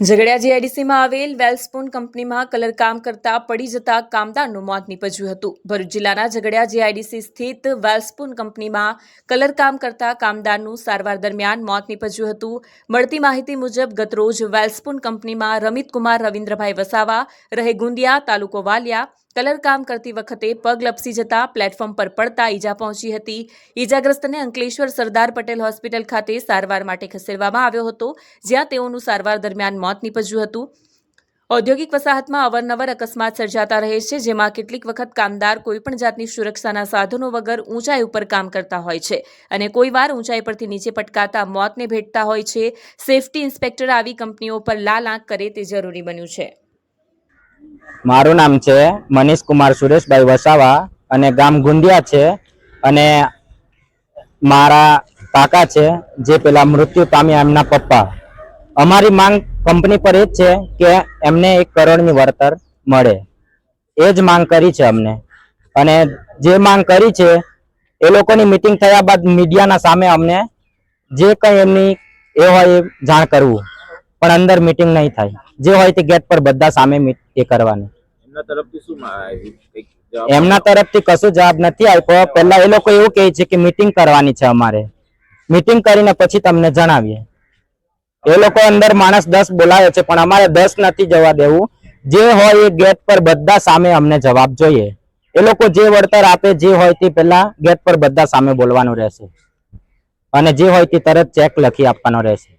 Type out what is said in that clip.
ઝઘડિયા જીઆઈડીસીમાં આવેલ વેલસ્પૂન કંપનીમાં કલરકામ કરતા પડી જતા કામદારનું મોત નીપજ્યું હતું. ભરૂચ જિલ્લાના ઝઘડિયાજી જીઆઈડીસી સ્થિત વેલસ્પૂન કંપનીમાં કલરકામ કરતા કામદારનું સારવાર દરમિયાન મોત નીપજ્યું હતું. મળતી માહિતી મુજબ ગતરોજ વેલસ્પૂન કંપનીમાં રમિતકુમાર રવિન્દ્રભાઈ વસાવા, રહે ગુંદિયા તાલુકો વાલિયા કલરકામ કરતી વખતે પગ લપસી જતા પ્લેટફોર્મ પર પડતા ઈજા પહોંચી હતી. ઈજાગ્રસ્તને અંકલેશ્વર સરદાર પટેલ હોસ્પિટલ ખાતે સારવાર માટે ખસેડવામાં આવ્યો હતો, જ્યાં તેઓનું સારવાર દરમિયાન મોત નીપજ્યું હતું. ઔદ્યોગિક વસાહતમાં અવારનવાર અકસ્માત સર્જાતા રહે છે, જેમાં કેટલીક વખત કામદાર કોઈપણ જાતની સુરક્ષાના સાધનો વગર ઊંચાઈ ઉપર કામ કરતા હોય છે અને કોઈવાર ઊંચાઈ પરથી નીચે પટકાતા મોતને ભેટતા હોય છે. સેફટી ઇન્સ્પેક્ટર આવી કંપનીઓ પર લાલ આંખ કરે તે જરૂરી બન્યું છે. મારું નામ છે મનીષ કુમાર સુરેશભાઈ વસાવા અને ગામ ગુંદિયા છે અને મારા કાકા છે જે પેલા મૃત્યુ પામ્યા એમના પપ્પા. અમારી માંગ કંપની પર એ જ છે કે એમને એક કરોડની વળતર મળે. એ જ માંગ કરી છે અમને. અને જે માંગ કરી છે, એ લોકોની મિટિંગ થયા બાદ મીડિયાના સામે અમને જે કંઈ એમની એ હોય એ જાણ કરવું. પણ અંદર મિટિંગ નહીં થાય. જે હોય તે ગેટ પર બધા સામે એ કરવાની. એમના તરફથી શું આવ્યું? એમના તરફથી કશું જવાબ નથી આપ્યો. પહેલા એ લોકો એવું કહે છે કે મીટિંગ કરવાની છે અમારે. મીટિંગ કરીને પછી તમને જણાવીએ. એ લોકો અંદર માણસ દસ બોલાવે છે પણ અમારે દસ નથી જવા દેવું. જે હોય એ ગેટ પર બધા સામે અમને જવાબ જોઈએ. એ લોકો જે વળતર આપે જે હોય તે પહેલા ગેટ પર બધા સામે બોલવાનું રહેશે. અને જે હોય તે તરત ચેક લખી આપવાનો રહેશે.